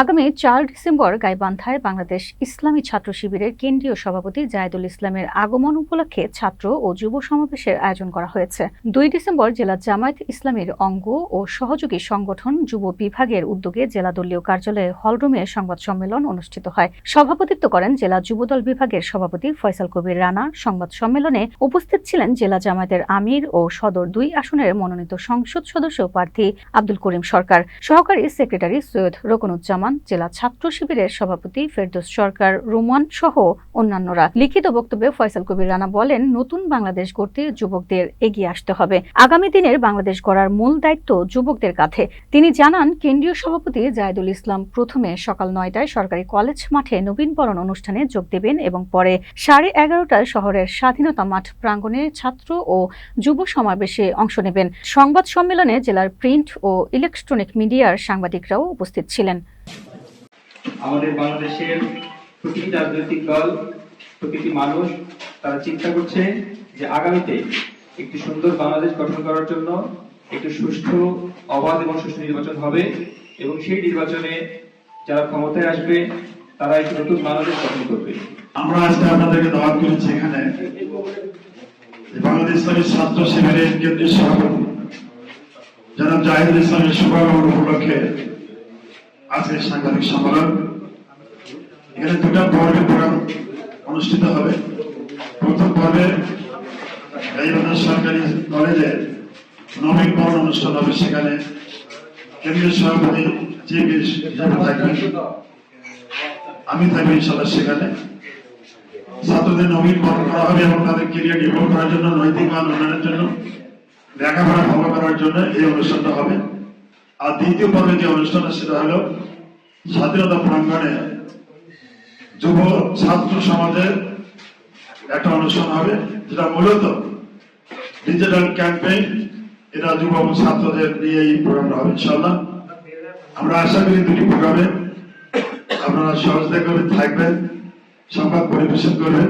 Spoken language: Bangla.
আগামী চার ডিসেম্বর গাইবান্ধায় বাংলাদেশ ইসলামী ছাত্র শিবিরের কেন্দ্রীয় সভাপতি জায়েদুল ইসলামের আগমন উপলক্ষে ছাত্র ও যুব সমাবেশের আয়োজন করা হয়েছে। দুই ডিসেম্বর জেলা জামায়াত ইসলামীর অঙ্গ ও সহযোগী সংগঠন যুব বিভাগের উদ্যোগে জেলা দলীয় কার্যালয়ে হলরুমে সংবাদ সম্মেলন অনুষ্ঠিত হয়। সভাপতিত্ব করেন জেলা যুবদল বিভাগের সভাপতি ফয়সাল কবির রানা। সংবাদ সম্মেলনে উপস্থিত ছিলেন জেলা জামায়াতের আমির ও সদর দুই আসনের মনোনীত সংসদ সদস্য প্রার্থী আব্দুল করিম সরকার। সহকারী সেক্রেটারি সৈয়দ রকনুজ্জামান জেলা ছাত্র শিবিরের সভাপতি ফেরদৌস সরকার, রোমান সহ অন্যান্যরা। লিখিত বক্তব্যে ফয়সাল কবির রানা বলেন, নতুন বাংলাদেশ গড়তে যুবকদের এগিয়ে আসতে হবে। আগামী দিনের বাংলাদেশ গড়ার মূল দায়িত্ব যুবকদের কাঁধে। তিনি জানান, কেন্দ্রীয় সভাপতি জায়েদুল ইসলাম প্রথমে সকাল নয়টায় সরকারি কলেজ মাঠে নবীনবরণ অনুষ্ঠানে যোগ দেবেন এবং পরে সাড়ে এগারোটায় শহরের স্বাধীনতা মাঠ প্রাঙ্গণে ছাত্র ও যুব সমাবেশে অংশ নেবেন। সংবাদ সম্মেলনে জেলার প্রিন্ট ও ইলেকট্রনিক মিডিয়ার সাংবাদিকরাও উপস্থিত ছিলেন। আমাদের বাংলাদেশের প্রতিটি রাজনৈতিক দল, প্রতিটি মানুষ তারা চিন্তা করছে যে আগামীতে একটি সুন্দর বাংলাদেশ গঠন করার জন্য একটি সুষ্ঠু, অবাধ এবং সুষ্ঠু নির্বাচন হবে এবং সেই নির্বাচনে যারা ক্ষমতায় আসবে, তারা একটি নতুন বাংলাদেশ গঠন করবে। আমরা আজকে আপনাদেরকে দাওয়াত করেছি এখানে। বাংলাদেশ ইসলামী ছাত্র শিবিরের কেন্দ্রীয় সভাপতি। জনাব জাহিদুল ইসলামের শুভাগমন উপলক্ষে আজকে সাংবাদিক সম্মেলন। এখানে দুটা পর্বের প্রোগ্রাম অনুষ্ঠিত হবে। প্রথম পর্বে গাইবান্ধা সরকারি কলেজে নবীন বরণ অনুষ্ঠান হবে। সেখানে কেন্দ্রীয় সভাপতি চিফ হিসেবে থাকবেন। আমি থাকব ইনশাল্লাহ সেখানে। ছাত্রদের নবীনকরণ করা হবে এবং তাদের কেরিয়ার ডেভেলপ করার জন্য, নৈতিক মান উন্নয়নের জন্য, লেখাপড়া ভালো করার জন্য এই অনুষ্ঠানটা হবে। আর দ্বিতীয় পর্বে যে অনুষ্ঠানটা সেটা হলো স্বাধীনতা প্রাঙ্গণে যুব ছাত্র সমাজের একটা অনুষ্ঠান হবে, যেটা মূলত ডিজিটাল ক্যাম্পেইন এটা যুব ছাত্রদের নিয়ে এই প্রোগ্রামটা হবে ইনশাল্লাহ আমরা আশা করি দুটি প্রোগ্রামে আপনারা সহযোগিতা করে থাকবেন, সংবাদ পরিবেশন করবেন।